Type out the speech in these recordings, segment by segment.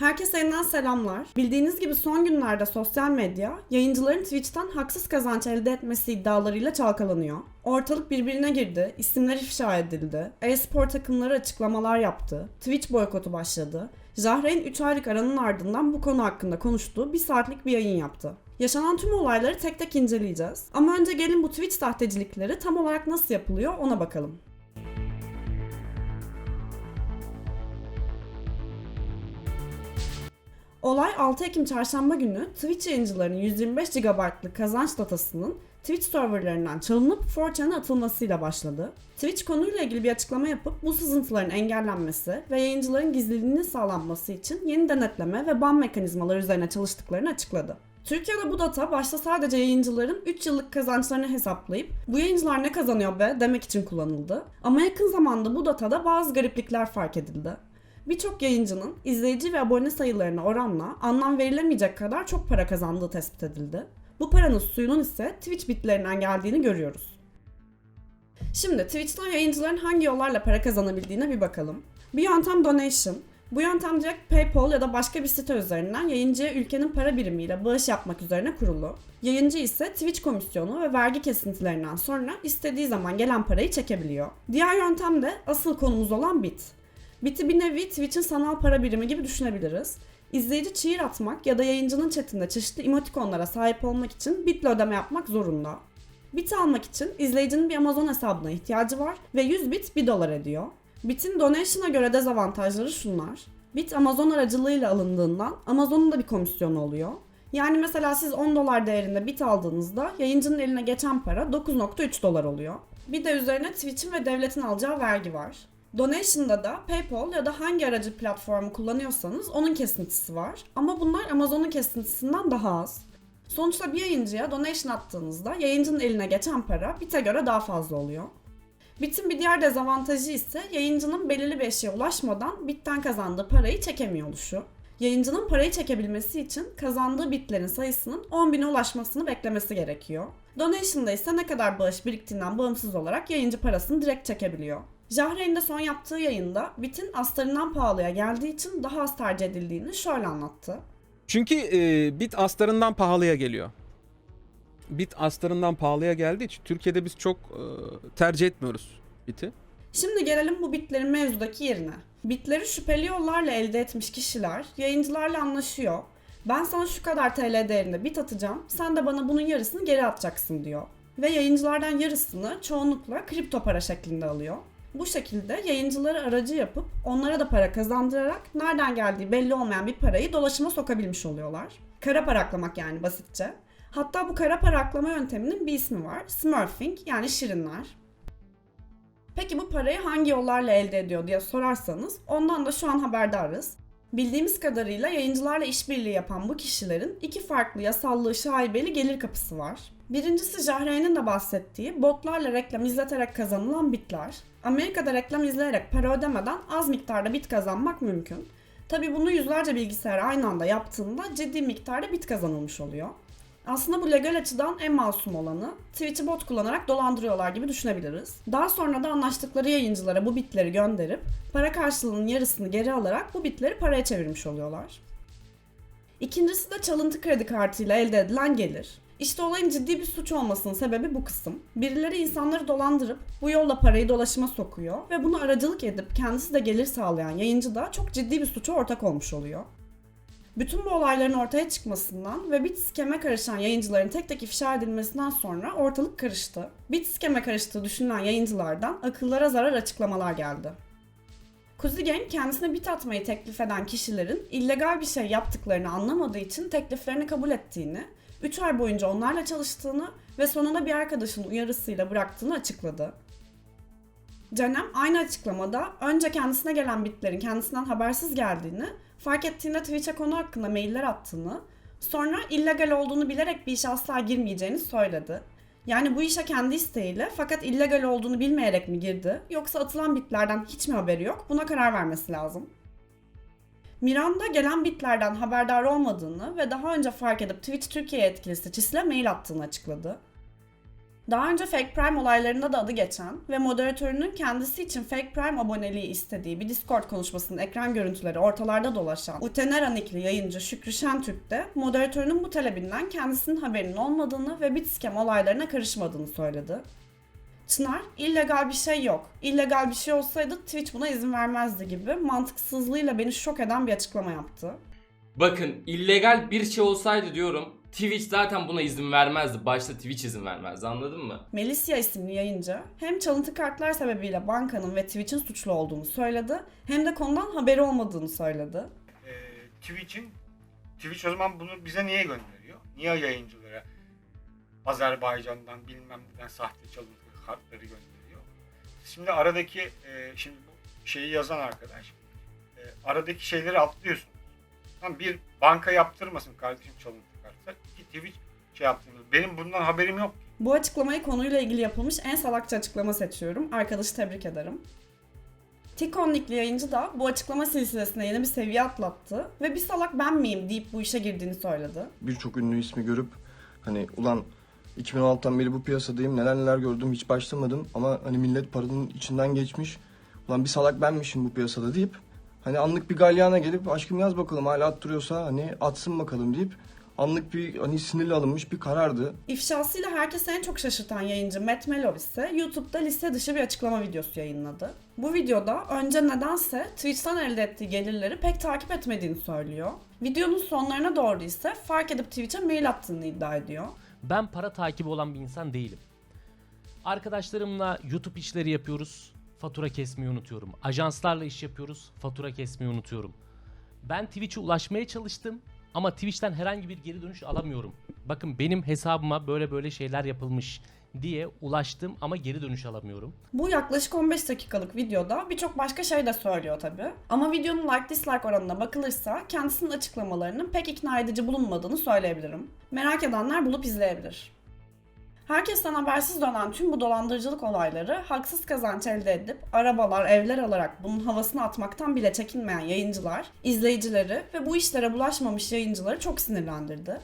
Herkese yeniden selamlar. Bildiğiniz gibi son günlerde sosyal medya, yayıncıların Twitch'ten haksız kazanç elde etmesi iddialarıyla çalkalanıyor. Ortalık birbirine girdi, isimler ifşa edildi, e-spor takımları açıklamalar yaptı, Twitch boykotu başladı. Jahreyn 3 aylık aranın ardından bu konu hakkında konuştuğu bir saatlik bir yayın yaptı. Yaşanan tüm olayları tek tek inceleyeceğiz. Ama önce gelin bu Twitch sahtecilikleri tam olarak nasıl yapılıyor ona bakalım. Olay 6 Ekim çarşamba günü Twitch yayıncılarının 125 GB'lık kazanç datasının Twitch serverlarından çalınıp 4chan'a atılmasıyla başladı. Twitch konuyla ilgili bir açıklama yapıp bu sızıntıların engellenmesi ve yayıncıların gizliliğinin sağlanması için yeni denetleme ve ban mekanizmaları üzerine çalıştıklarını açıkladı. Türkiye'de bu data başta sadece yayıncıların 3 yıllık kazançlarını hesaplayıp bu yayıncılar ne kazanıyor be demek için kullanıldı. Ama yakın zamanda bu datada bazı gariplikler fark edildi. Birçok yayıncının izleyici ve abone sayılarına oranla anlam verilemeyecek kadar çok para kazandığı tespit edildi. Bu paranın suyunun ise Twitch bitlerinden geldiğini görüyoruz. Şimdi Twitch'ten yayıncıların hangi yollarla para kazanabildiğine bir bakalım. Bir yöntem donation. Bu yöntem direkt PayPal ya da başka bir site üzerinden yayıncıya ülkenin para birimiyle bağış yapmak üzerine kurulu. Yayıncı ise Twitch komisyonu ve vergi kesintilerinden sonra istediği zaman gelen parayı çekebiliyor. Diğer yöntem de asıl konumuz olan Bit. Bit'i bir nevi Twitch'in sanal para birimi gibi düşünebiliriz. İzleyici çiğir atmak ya da yayıncının chatinde çeşitli emotikonlara sahip olmak için Bit'le ödeme yapmak zorunda. Bit almak için izleyicinin bir Amazon hesabına ihtiyacı var ve 100 bit 1 dolar ediyor. Bit'in donation'a göre dezavantajları şunlar. Bit Amazon aracılığıyla alındığından Amazon'un da bir komisyonu oluyor. Yani mesela siz 10 dolar değerinde bit aldığınızda yayıncının eline geçen para 9.3 dolar oluyor. Bir de üzerine Twitch'in ve devletin alacağı vergi var. Donation'da da PayPal ya da hangi aracı platformu kullanıyorsanız onun kesintisi var. Ama bunlar Amazon'un kesintisinden daha az. Sonuçta bir yayıncıya donation attığınızda yayıncının eline geçen para bite göre daha fazla oluyor. Bit'in bir diğer dezavantajı ise yayıncının belirli bir eşiğe ulaşmadan bitten kazandığı parayı çekemiyor oluşu. Yayıncının parayı çekebilmesi için kazandığı bitlerin sayısının 10 bine ulaşmasını beklemesi gerekiyor. Donation'da ise ne kadar bağış biriktiğinden bağımsız olarak yayıncı parasını direkt çekebiliyor. Jahreyn de son yaptığı yayında bitin astarından pahalıya geldiği için daha az tercih edildiğini şöyle anlattı. Çünkü e, bit astarından pahalıya geliyor. Bit astarından pahalıya geldiği için Türkiye'de biz çok e, tercih etmiyoruz biti. Şimdi gelelim bu bitlerin mevzudaki yerine. Bitleri şüpheli yollarla elde etmiş kişiler yayıncılarla anlaşıyor. Ben sana şu kadar TL değerinde bit atacağım, sen de bana bunun yarısını geri atacaksın diyor. Ve yayıncılardan yarısını çoğunlukla kripto para şeklinde alıyor. Bu şekilde yayıncıları aracı yapıp onlara da para kazandırarak nereden geldiği belli olmayan bir parayı dolaşıma sokabilmiş oluyorlar. Kara para aklamak yani basitçe. Hatta bu kara para aklama yönteminin bir ismi var. Smurfing yani şirinler. Peki bu parayı hangi yollarla elde ediyor diye sorarsanız ondan da şu an haberdarız. Bildiğimiz kadarıyla yayıncılarla işbirliği yapan bu kişilerin iki farklı yasallığı şaibeli gelir kapısı var. Birincisi Jahreyn'in de bahsettiği botlarla reklam izleterek kazanılan bitler. Amerika'da reklam izleyerek para ödemeden az miktarda bit kazanmak mümkün. Tabi bunu yüzlerce bilgisayar aynı anda yaptığında ciddi miktarda bit kazanılmış oluyor. Aslında bu legal açıdan en masum olanı Twitch'i bot kullanarak dolandırıyorlar gibi düşünebiliriz. Daha sonra da anlaştıkları yayıncılara bu bitleri gönderip para karşılığının yarısını geri alarak bu bitleri paraya çevirmiş oluyorlar. İkincisi de çalıntı kredi kartıyla elde edilen gelir. İşte olayın ciddi bir suç olmasının sebebi bu kısım. Birileri insanları dolandırıp bu yolla parayı dolaşıma sokuyor ve bunu aracılık edip kendisi de gelir sağlayan yayıncı da çok ciddi bir suça ortak olmuş oluyor. Bütün bu olayların ortaya çıkmasından ve bit skeme karışan yayıncıların tek tek ifşa edilmesinden sonra ortalık karıştı. Bit skeme karıştığı düşünülen yayıncılardan akıllara zarar açıklamalar geldi. Kuzi Gang kendisine bit atmayı teklif eden kişilerin illegal bir şey yaptıklarını anlamadığı için tekliflerini kabul ettiğini, 3 ay boyunca onlarla çalıştığını ve sonunda bir arkadaşının uyarısıyla bıraktığını açıkladı. Canem aynı açıklamada önce kendisine gelen bitlerin kendisinden habersiz geldiğini, fark ettiğinde Twitch'e konu hakkında mailler attığını, sonra illegal olduğunu bilerek bir işe asla girmeyeceğini söyledi. Yani bu işe kendi isteğiyle fakat illegal olduğunu bilmeyerek mi girdi yoksa atılan bitlerden hiç mi haberi yok buna karar vermesi lazım. Miranda gelen bitlerden haberdar olmadığını ve daha önce fark edip Twitch Türkiye yetkilisi Çis'le mail attığını açıkladı. Daha önce Fake Prime olaylarında da adı geçen ve moderatörünün kendisi için Fake Prime aboneliği istediği bir Discord konuşmasının ekran görüntüleri ortalarda dolaşan Utenera nickli yayıncı Şükrü Şentürk de moderatörünün bu talebinden kendisinin haberinin olmadığını ve Bitscam olaylarına karışmadığını söyledi. Çınar, illegal bir şey yok. İllegal bir şey olsaydı Twitch buna izin vermezdi gibi mantıksızlığıyla beni şok eden bir açıklama yaptı. Bakın illegal bir şey olsaydı diyorum Twitch zaten buna izin vermezdi. Başta Twitch izin vermezdi anladın mı? Melisya isimli yayıncı hem çalıntı kartlar sebebiyle bankanın ve Twitch'in suçlu olduğunu söyledi hem de konudan haberi olmadığını söyledi. e, Twitch'in Twitch o zaman bunu bize niye gönderiyor? Niye yayıncılara Azerbaycan'dan bilmem neden sahte çalıntı kartları gönderiyor? Şimdi aradaki e, şimdi bu şeyi yazan arkadaş e, aradaki şeyleri atlıyorsun. Tam bir banka yaptırmasın kardeşim çalıntı Twitch şey yaptığını. Benim bundan haberim yok. Bu açıklamayı konuyla ilgili yapılmış en salakça açıklama seçiyorum. Arkadaşı tebrik ederim. Tikon nickli yayıncı da bu açıklama silsilesine yeni bir seviye atlattı ve bir salak ben miyim deyip bu işe girdiğini söyledi. birçok ünlü ismi görüp hani ulan 2016'dan beri bu piyasadayım neler neler gördüm hiç başlamadım ama hani millet paranın içinden geçmiş. Ulan bir salak benmişim bu piyasada deyip hani anlık bir galyana gelip aşkım yaz bakalım hala attırıyorsa hani atsın bakalım deyip anlık bir hani sinirli alınmış bir karardı. İfşasıyla herkesi en çok şaşırtan yayıncı Matt Melov ise YouTube'da liste dışı bir açıklama videosu yayınladı. Bu videoda önce nedense Twitch'ten elde ettiği gelirleri pek takip etmediğini söylüyor. Videonun sonlarına doğru ise fark edip Twitch'e mail attığını iddia ediyor. Ben para takibi olan bir insan değilim. Arkadaşlarımla YouTube işleri yapıyoruz. Fatura kesmeyi unutuyorum. Ajanslarla iş yapıyoruz. Fatura kesmeyi unutuyorum. Ben Twitch'e ulaşmaya çalıştım ama Twitch'ten herhangi bir geri dönüş alamıyorum. Bakın benim hesabıma böyle böyle şeyler yapılmış diye ulaştım ama geri dönüş alamıyorum. Bu yaklaşık 15 dakikalık videoda birçok başka şey de söylüyor tabi. Ama videonun like dislike oranına bakılırsa kendisinin açıklamalarının pek ikna edici bulunmadığını söyleyebilirim. Merak edenler bulup izleyebilir. Herkesten habersiz dönen tüm bu dolandırıcılık olayları haksız kazanç elde edip arabalar, evler alarak bunun havasını atmaktan bile çekinmeyen yayıncılar, izleyicileri ve bu işlere bulaşmamış yayıncıları çok sinirlendirdi.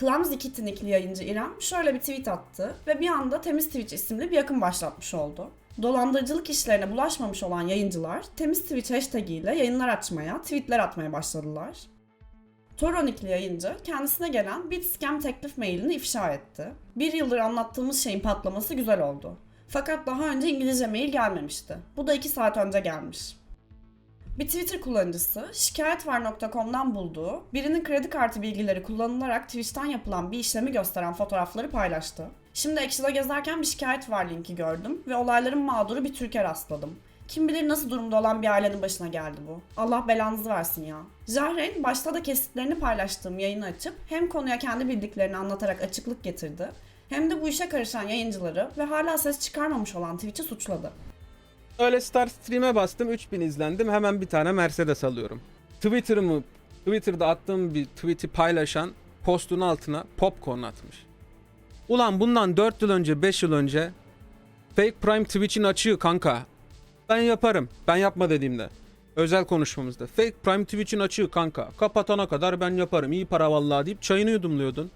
Clumsy Kitten ikili yayıncı İrem şöyle bir tweet attı ve bir anda Temiz Twitch isimli bir akım başlatmış oldu. Dolandırıcılık işlerine bulaşmamış olan yayıncılar Temiz Twitch hashtag ile yayınlar açmaya, tweetler atmaya başladılar. Toron ikili yayıncı kendisine gelen bir teklif mailini ifşa etti. Bir yıldır anlattığımız şeyin patlaması güzel oldu. Fakat daha önce İngilizce mail gelmemişti. Bu da 2 saat önce gelmiş. Bir Twitter kullanıcısı şikayetvar.com'dan bulduğu birinin kredi kartı bilgileri kullanılarak Twitch'ten yapılan bir işlemi gösteren fotoğrafları paylaştı. Şimdi Ekşi'de gezerken bir şikayet var linki gördüm ve olayların mağduru bir Türk'e rastladım. Kim bilir nasıl durumda olan bir ailenin başına geldi bu. Allah belanızı versin ya. Jahreyn başta da kesitlerini paylaştığım yayını açıp hem konuya kendi bildiklerini anlatarak açıklık getirdi hem de bu işe karışan yayıncıları ve hala ses çıkarmamış olan Twitch'i suçladı. Öyle Star Stream'e bastım 3000 izlendim hemen bir tane Mercedes alıyorum. Twitter'ımı Twitter'da attığım bir tweet'i paylaşan postun altına popcorn atmış. Ulan bundan 4 yıl önce 5 yıl önce Fake Prime Twitch'in açığı kanka. Ben yaparım. Ben yapma dediğimde. Özel konuşmamızda. Fake Prime Twitch'in açığı kanka. Kapatana kadar ben yaparım. İyi para vallahi deyip çayını yudumluyordun.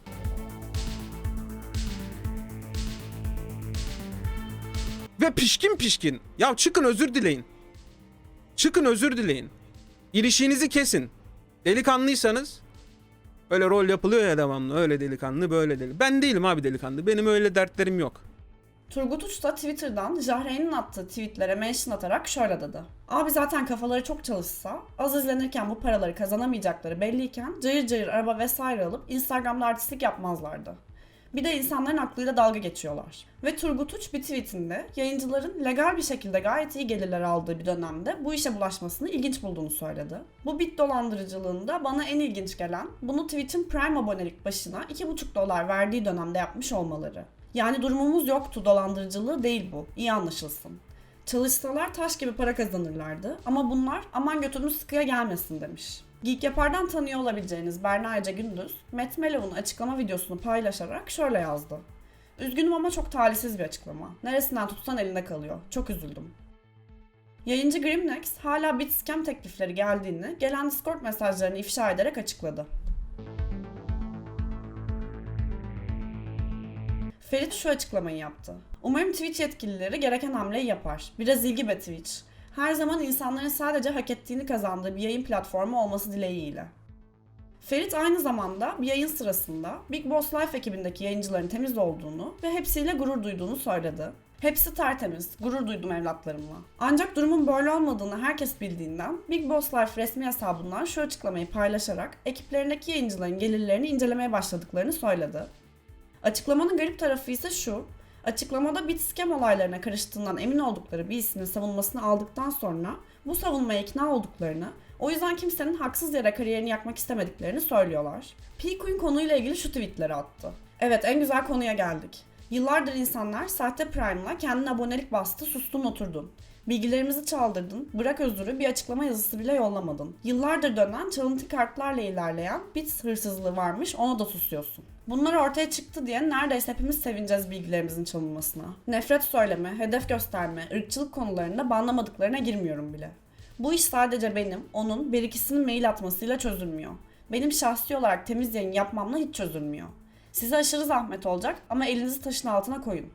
Ve pişkin pişkin. Ya çıkın özür dileyin. Çıkın özür dileyin. İlişiğinizi kesin. Delikanlıysanız öyle rol yapılıyor ya devamlı. Öyle delikanlı böyle deli. Ben değilim abi delikanlı. Benim öyle dertlerim yok. Turgut Uç da Twitter'dan Jahreyn'in attığı tweetlere mention atarak şöyle dedi. Abi zaten kafaları çok çalışsa, az izlenirken bu paraları kazanamayacakları belliyken cayır cayır araba vesaire alıp Instagram'da artistlik yapmazlardı. Bir de insanların aklıyla dalga geçiyorlar. Ve Turgut Uç bir tweetinde yayıncıların legal bir şekilde gayet iyi gelirler aldığı bir dönemde bu işe bulaşmasını ilginç bulduğunu söyledi. Bu bit dolandırıcılığında bana en ilginç gelen bunu Twitch'in Prime abonelik başına 2,5 dolar verdiği dönemde yapmış olmaları. Yani durumumuz yoktu dolandırıcılığı değil bu. İyi anlaşılsın. Çalışsalar taş gibi para kazanırlardı ama bunlar aman götümüz sıkıya gelmesin demiş. Geek Yapar'dan tanıyor olabileceğiniz Berna Ece Gündüz, Matt Melov'un açıklama videosunu paylaşarak şöyle yazdı. Üzgünüm ama çok talihsiz bir açıklama. Neresinden tutsan elinde kalıyor. Çok üzüldüm. Yayıncı Grimnex hala bit scam teklifleri geldiğini gelen Discord mesajlarını ifşa ederek açıkladı. Ferit şu açıklamayı yaptı. Umarım Twitch yetkilileri gereken hamleyi yapar. Biraz ilgi be Twitch. Her zaman insanların sadece hak ettiğini kazandığı bir yayın platformu olması dileğiyle. Ferit aynı zamanda bir yayın sırasında Big Boss Life ekibindeki yayıncıların temiz olduğunu ve hepsiyle gurur duyduğunu söyledi. Hepsi tertemiz, gurur duydum evlatlarımla. Ancak durumun böyle olmadığını herkes bildiğinden Big Boss Life resmi hesabından şu açıklamayı paylaşarak ekiplerindeki yayıncıların gelirlerini incelemeye başladıklarını söyledi. Açıklamanın garip tarafı ise şu. Açıklamada bit olaylarına karıştığından emin oldukları bir ismin savunmasını aldıktan sonra bu savunmaya ikna olduklarını, o yüzden kimsenin haksız yere kariyerini yakmak istemediklerini söylüyorlar. P-Queen konuyla ilgili şu tweetleri attı. Evet en güzel konuya geldik. Yıllardır insanlar sahte Prime'la kendine abonelik bastı sustun oturdun. Bilgilerimizi çaldırdın, bırak özürü bir açıklama yazısı bile yollamadın. Yıllardır dönen çalıntı kartlarla ilerleyen bit hırsızlığı varmış ona da susuyorsun. Bunlar ortaya çıktı diye neredeyse hepimiz sevineceğiz bilgilerimizin çalınmasına. Nefret söyleme, hedef gösterme, ırkçılık konularında banlamadıklarına girmiyorum bile. Bu iş sadece benim, onun bir ikisinin mail atmasıyla çözülmüyor. Benim şahsi olarak temiz yayın yapmamla hiç çözülmüyor. Size aşırı zahmet olacak ama elinizi taşın altına koyun.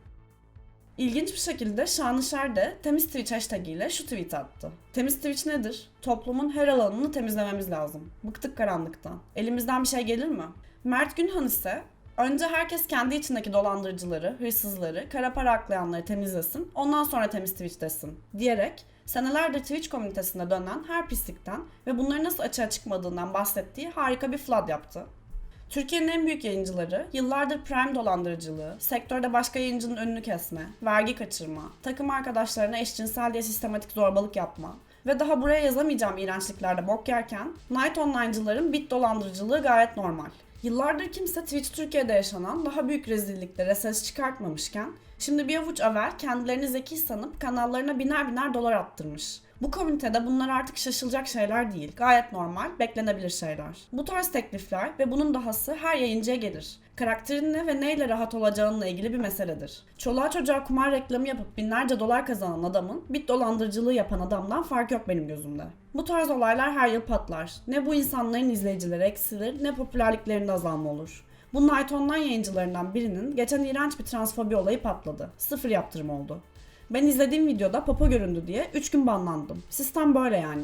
İlginç bir şekilde Şanışer de temiz Twitch hashtag ile şu tweet attı. Temiz Twitch nedir? Toplumun her alanını temizlememiz lazım. Bıktık karanlıktan. Elimizden bir şey gelir mi? Mert Günhan ise önce herkes kendi içindeki dolandırıcıları, hırsızları, kara para aklayanları temizlesin, ondan sonra temiz Twitch desin diyerek senelerdir Twitch komünitesinde dönen her pislikten ve bunların nasıl açığa çıkmadığından bahsettiği harika bir flood yaptı. Türkiye'nin en büyük yayıncıları yıllardır prime dolandırıcılığı, sektörde başka yayıncının önünü kesme, vergi kaçırma, takım arkadaşlarına eşcinsel diye sistematik zorbalık yapma ve daha buraya yazamayacağım iğrençliklerde bok yerken Night Online'cıların bit dolandırıcılığı gayet normal. Yıllardır kimse Twitch Türkiye'de yaşanan daha büyük rezilliklere ses çıkartmamışken şimdi bir avuç aver kendilerini zeki sanıp kanallarına biner biner dolar attırmış. Bu komünitede bunlar artık şaşılacak şeyler değil. Gayet normal, beklenebilir şeyler. Bu tarz teklifler ve bunun dahası her yayıncıya gelir. Karakterinle ve neyle rahat olacağınla ilgili bir meseledir. Çoluğa çocuğa kumar reklamı yapıp binlerce dolar kazanan adamın bit dolandırıcılığı yapan adamdan fark yok benim gözümde. Bu tarz olaylar her yıl patlar. Ne bu insanların izleyicileri eksilir ne popülerliklerinde azalma olur. Bu Night Online yayıncılarından birinin geçen iğrenç bir transfobi olayı patladı. Sıfır yaptırım oldu. Ben izlediğim videoda popo göründü diye 3 gün banlandım. Sistem böyle yani.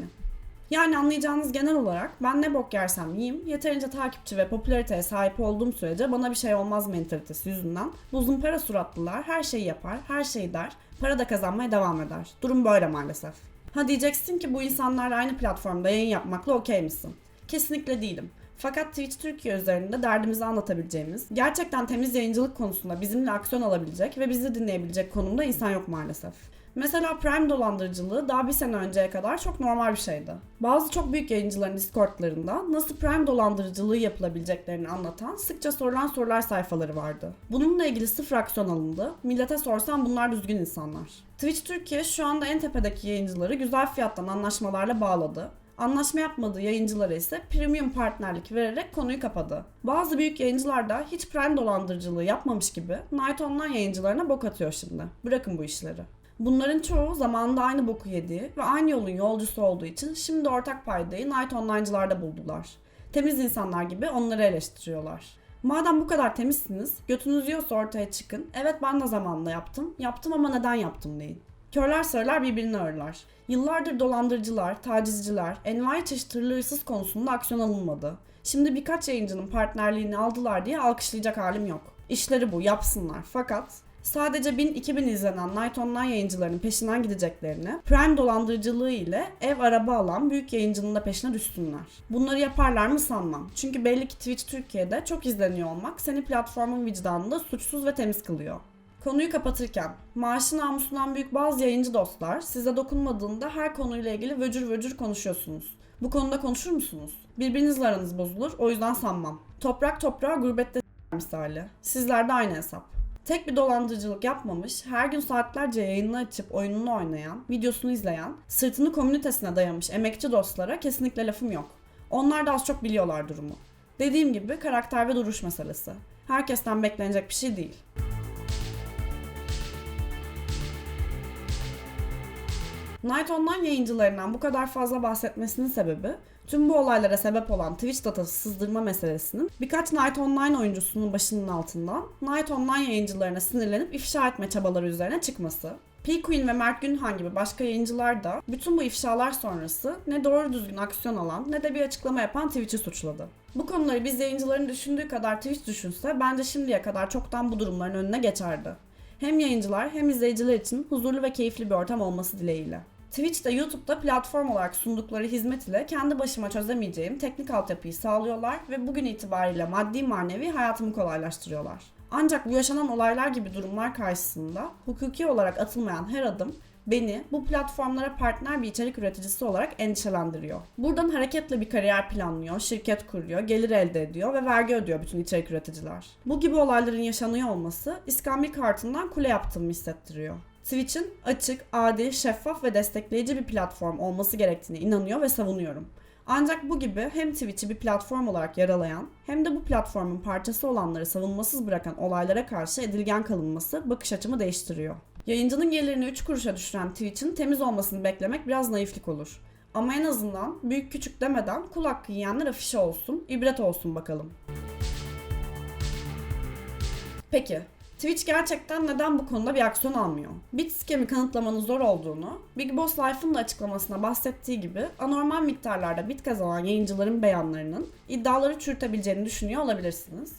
Yani anlayacağınız genel olarak ben ne bok yersem yiyeyim, yeterince takipçi ve popülariteye sahip olduğum sürece bana bir şey olmaz mentalitesi yüzünden bu zımpara suratlılar her şeyi yapar, her şeyi der, para da kazanmaya devam eder. Durum böyle maalesef. Ha diyeceksin ki bu insanlarla aynı platformda yayın yapmakla okey misin? Kesinlikle değilim. Fakat Twitch Türkiye üzerinde derdimizi anlatabileceğimiz, gerçekten temiz yayıncılık konusunda bizimle aksiyon alabilecek ve bizi dinleyebilecek konumda insan yok maalesef. Mesela Prime dolandırıcılığı daha bir sene önceye kadar çok normal bir şeydi. Bazı çok büyük yayıncıların Discord'larında nasıl Prime dolandırıcılığı yapılabileceklerini anlatan sıkça sorulan sorular sayfaları vardı. Bununla ilgili sıfır aksiyon alındı. Millete sorsam bunlar düzgün insanlar. Twitch Türkiye şu anda en tepedeki yayıncıları güzel fiyattan anlaşmalarla bağladı. Anlaşma yapmadığı yayıncılara ise premium partnerlik vererek konuyu kapadı. Bazı büyük yayıncılar da hiç prime dolandırıcılığı yapmamış gibi Night Online yayıncılarına bok atıyor şimdi. Bırakın bu işleri. Bunların çoğu zamanında aynı boku yediği ve aynı yolun yolcusu olduğu için şimdi ortak paydayı Night Online'cılarda buldular. Temiz insanlar gibi onları eleştiriyorlar. Madem bu kadar temizsiniz, götünüz yiyorsa ortaya çıkın. Evet ben de zamanında yaptım. Yaptım ama neden yaptım deyin. Körler sarılar birbirini ağırlar. Yıllardır dolandırıcılar, tacizciler, envai çeşit hırsız konusunda aksiyon alınmadı. Şimdi birkaç yayıncının partnerliğini aldılar diye alkışlayacak halim yok. İşleri bu, yapsınlar. Fakat sadece 1000-2000 izlenen Night Online yayıncılarının peşinden gideceklerini, Prime dolandırıcılığı ile ev araba alan büyük yayıncının da peşine düşsünler. Bunları yaparlar mı sanmam. Çünkü belli ki Twitch Türkiye'de çok izleniyor olmak seni platformun vicdanında suçsuz ve temiz kılıyor. Konuyu kapatırken, maaşı namusundan büyük bazı yayıncı dostlar size dokunmadığında her konuyla ilgili vöcür vöcür konuşuyorsunuz. Bu konuda konuşur musunuz? Birbirinizle aranız bozulur, o yüzden sanmam. Toprak toprağa gurbette misali. Sizlerde aynı hesap. Tek bir dolandırıcılık yapmamış, her gün saatlerce yayını açıp oyununu oynayan, videosunu izleyen, sırtını komünitesine dayamış emekçi dostlara kesinlikle lafım yok. Onlar da az çok biliyorlar durumu. Dediğim gibi karakter ve duruş meselesi. Herkesten beklenecek bir şey değil. Night Online yayıncılarından bu kadar fazla bahsetmesinin sebebi tüm bu olaylara sebep olan Twitch datası sızdırma meselesinin birkaç Night Online oyuncusunun başının altından Night Online yayıncılarına sinirlenip ifşa etme çabaları üzerine çıkması. P-Queen ve Mert Günhan gibi başka yayıncılar da bütün bu ifşalar sonrası ne doğru düzgün aksiyon alan ne de bir açıklama yapan Twitch'i suçladı. Bu konuları biz yayıncıların düşündüğü kadar Twitch düşünse bence şimdiye kadar çoktan bu durumların önüne geçerdi. Hem yayıncılar hem izleyiciler için huzurlu ve keyifli bir ortam olması dileğiyle. Twitch de YouTube'da platform olarak sundukları hizmet ile kendi başıma çözemeyeceğim teknik altyapıyı sağlıyorlar ve bugün itibariyle maddi manevi hayatımı kolaylaştırıyorlar. Ancak bu yaşanan olaylar gibi durumlar karşısında hukuki olarak atılmayan her adım beni bu platformlara partner bir içerik üreticisi olarak endişelendiriyor. Buradan hareketle bir kariyer planlıyor, şirket kuruyor, gelir elde ediyor ve vergi ödüyor bütün içerik üreticiler. Bu gibi olayların yaşanıyor olması iskambil kartından kule yaptığımı hissettiriyor. Twitch'in açık, adil, şeffaf ve destekleyici bir platform olması gerektiğine inanıyor ve savunuyorum. Ancak bu gibi hem Twitch'i bir platform olarak yaralayan hem de bu platformun parçası olanları savunmasız bırakan olaylara karşı edilgen kalınması bakış açımı değiştiriyor. Yayıncının gelirini 3 kuruşa düşüren Twitch'in temiz olmasını beklemek biraz naiflik olur. Ama en azından büyük küçük demeden kul hakkı afişe olsun, ibret olsun bakalım. Peki, Twitch gerçekten neden bu konuda bir aksiyon almıyor? Bit scam'i kanıtlamanın zor olduğunu, Big Boss Life'ın da açıklamasına bahsettiği gibi anormal miktarlarda bit kazanan yayıncıların beyanlarının iddiaları çürütebileceğini düşünüyor olabilirsiniz.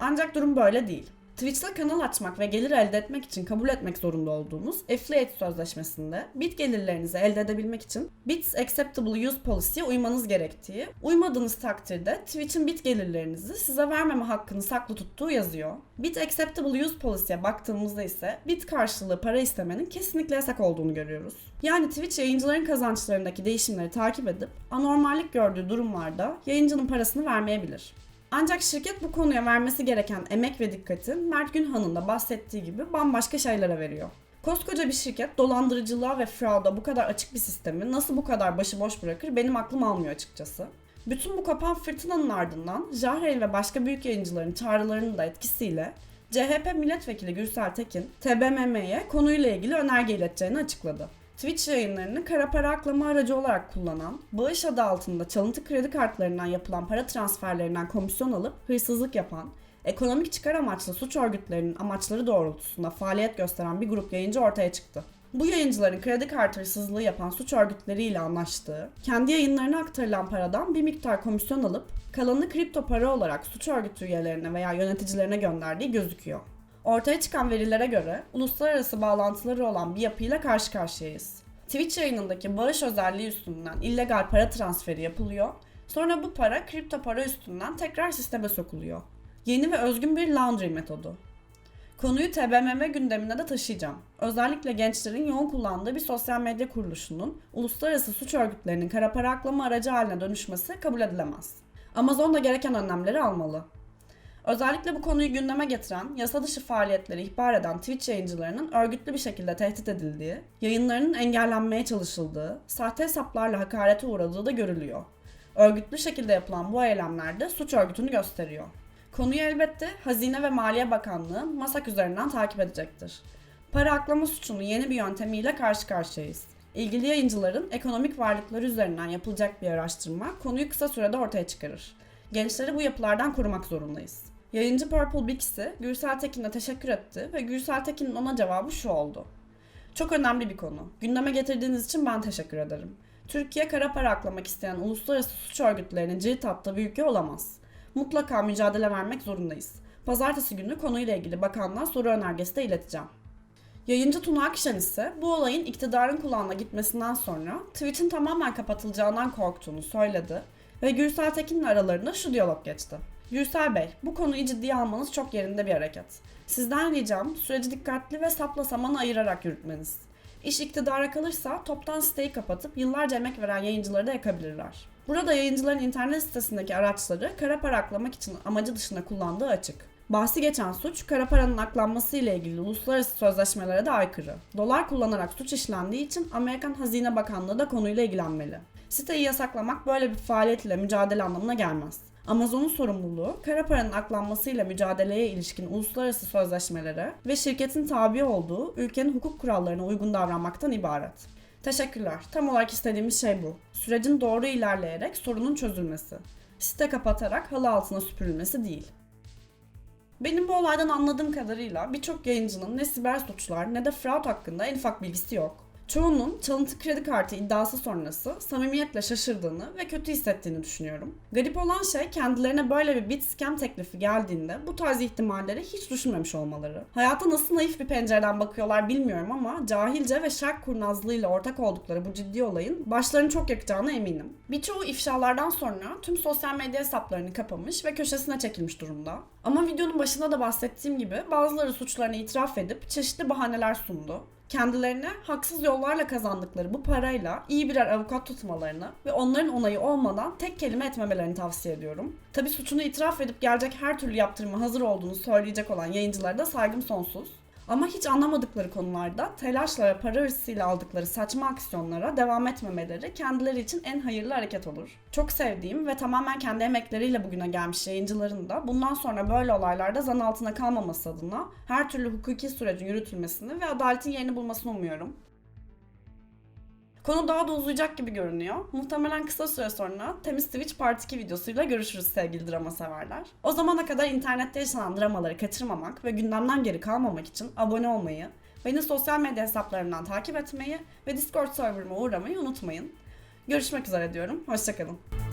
Ancak durum böyle değil. Twitch'te kanal açmak ve gelir elde etmek için kabul etmek zorunda olduğunuz Affiliate Sözleşmesi'nde bit gelirlerinizi elde edebilmek için Bits Acceptable Use Policy'ye uymanız gerektiği, uymadığınız takdirde Twitch'in bit gelirlerinizi size vermeme hakkını saklı tuttuğu yazıyor. Bit Acceptable Use Policy'ye baktığımızda ise bit karşılığı para istemenin kesinlikle yasak olduğunu görüyoruz. Yani Twitch yayıncıların kazançlarındaki değişimleri takip edip anormallik gördüğü durumlarda yayıncının parasını vermeyebilir. Ancak şirket bu konuya vermesi gereken emek ve dikkati Mert Günhan'ın da bahsettiği gibi bambaşka şeylere veriyor. Koskoca bir şirket dolandırıcılığa ve frauda bu kadar açık bir sistemi nasıl bu kadar başıboş bırakır benim aklım almıyor açıkçası. Bütün bu kapan fırtınanın ardından Jahreil ve başka büyük yayıncıların çağrılarının da etkisiyle CHP milletvekili Gürsel Tekin, TBMM'ye konuyla ilgili önerge ileteceğini açıkladı. Twitch yayınlarını kara para aklama aracı olarak kullanan, bağış adı altında çalıntı kredi kartlarından yapılan para transferlerinden komisyon alıp hırsızlık yapan, ekonomik çıkar amaçlı suç örgütlerinin amaçları doğrultusunda faaliyet gösteren bir grup yayıncı ortaya çıktı. Bu yayıncıların kredi kartı hırsızlığı yapan suç örgütleriyle anlaştığı, kendi yayınlarına aktarılan paradan bir miktar komisyon alıp kalanını kripto para olarak suç örgütü üyelerine veya yöneticilerine gönderdiği gözüküyor. Ortaya çıkan verilere göre uluslararası bağlantıları olan bir yapıyla karşı karşıyayız. Twitch yayınındaki bağış özelliği üstünden illegal para transferi yapılıyor. Sonra bu para kripto para üstünden tekrar sisteme sokuluyor. Yeni ve özgün bir laundry metodu. Konuyu TBMM gündemine de taşıyacağım. Özellikle gençlerin yoğun kullandığı bir sosyal medya kuruluşunun uluslararası suç örgütlerinin kara para aklama aracı haline dönüşmesi kabul edilemez. Amazon da gereken önlemleri almalı. Özellikle bu konuyu gündeme getiren, yasa dışı faaliyetleri ihbar eden Twitch yayıncılarının örgütlü bir şekilde tehdit edildiği, yayınlarının engellenmeye çalışıldığı, sahte hesaplarla hakarete uğradığı da görülüyor. Örgütlü şekilde yapılan bu eylemler de suç örgütünü gösteriyor. Konuyu elbette Hazine ve Maliye Bakanlığı MASAK üzerinden takip edecektir. Para aklama suçunun yeni bir yöntemiyle karşı karşıyayız. İlgili yayıncıların ekonomik varlıkları üzerinden yapılacak bir araştırma konuyu kısa sürede ortaya çıkarır. Gençleri bu yapılardan korumak zorundayız. Yayıncı Purple Bix'i Gürsel Tekin'e teşekkür etti ve Gürsel Tekin'in ona cevabı şu oldu. Çok önemli bir konu. Gündeme getirdiğiniz için ben teşekkür ederim. Türkiye kara para aklamak isteyen uluslararası suç örgütlerinin cirit attığı bir ülke olamaz. Mutlaka mücadele vermek zorundayız. Pazartesi günü konuyla ilgili bakanlığa soru önergesi de ileteceğim. Yayıncı Tuna Akşen ise bu olayın iktidarın kulağına gitmesinden sonra Twitch'in tamamen kapatılacağından korktuğunu söyledi ve Gürsel Tekin'le aralarında şu diyalog geçti. Gürsel Bey, bu konuyu ciddiye almanız çok yerinde bir hareket. Sizden ricam süreci dikkatli ve sapla samanı ayırarak yürütmeniz. İş iktidara kalırsa toptan siteyi kapatıp yıllarca emek veren yayıncıları da yakabilirler. Burada yayıncıların internet sitesindeki araçları kara para aklamak için amacı dışında kullandığı açık. Bahsi geçen suç, kara paranın aklanması ile ilgili uluslararası sözleşmelere de aykırı. Dolar kullanarak suç işlendiği için Amerikan Hazine Bakanlığı da konuyla ilgilenmeli. Siteyi yasaklamak böyle bir faaliyet ile mücadele anlamına gelmez. Amazon'un sorumluluğu kara paranın aklanmasıyla mücadeleye ilişkin uluslararası sözleşmelere ve şirketin tabi olduğu ülkenin hukuk kurallarına uygun davranmaktan ibaret. Teşekkürler. Tam olarak istediğimiz şey bu. Sürecin doğru ilerleyerek sorunun çözülmesi. Site kapatarak halı altına süpürülmesi değil. Benim bu olaydan anladığım kadarıyla birçok yayıncının ne siber suçlar ne de fraud hakkında en ufak bilgisi yok. Çoğunun çalıntı kredi kartı iddiası sonrası samimiyetle şaşırdığını ve kötü hissettiğini düşünüyorum. Garip olan şey kendilerine böyle bir bit scam teklifi geldiğinde bu tarz ihtimalleri hiç düşünmemiş olmaları. Hayata nasıl naif bir pencereden bakıyorlar bilmiyorum ama cahilce ve şark kurnazlığıyla ortak oldukları bu ciddi olayın başlarını çok yakacağına eminim. Birçoğu ifşalardan sonra tüm sosyal medya hesaplarını kapamış ve köşesine çekilmiş durumda. Ama videonun başında da bahsettiğim gibi bazıları suçlarını itiraf edip çeşitli bahaneler sundu kendilerine haksız yollarla kazandıkları bu parayla iyi birer avukat tutmalarını ve onların onayı olmadan tek kelime etmemelerini tavsiye ediyorum. Tabi suçunu itiraf edip gelecek her türlü yaptırıma hazır olduğunu söyleyecek olan yayıncılara da saygım sonsuz. Ama hiç anlamadıkları konularda telaşla ve para hırsıyla aldıkları saçma aksiyonlara devam etmemeleri kendileri için en hayırlı hareket olur. Çok sevdiğim ve tamamen kendi emekleriyle bugüne gelmiş yayıncıların da bundan sonra böyle olaylarda zan altına kalmaması adına her türlü hukuki sürecin yürütülmesini ve adaletin yerini bulmasını umuyorum. Konu daha da uzayacak gibi görünüyor. Muhtemelen kısa süre sonra Temiz Twitch Part 2 videosuyla görüşürüz sevgili drama severler. O zamana kadar internette yaşanan dramaları kaçırmamak ve gündemden geri kalmamak için abone olmayı, beni sosyal medya hesaplarımdan takip etmeyi ve Discord serverıma uğramayı unutmayın. Görüşmek üzere diyorum. Hoşçakalın.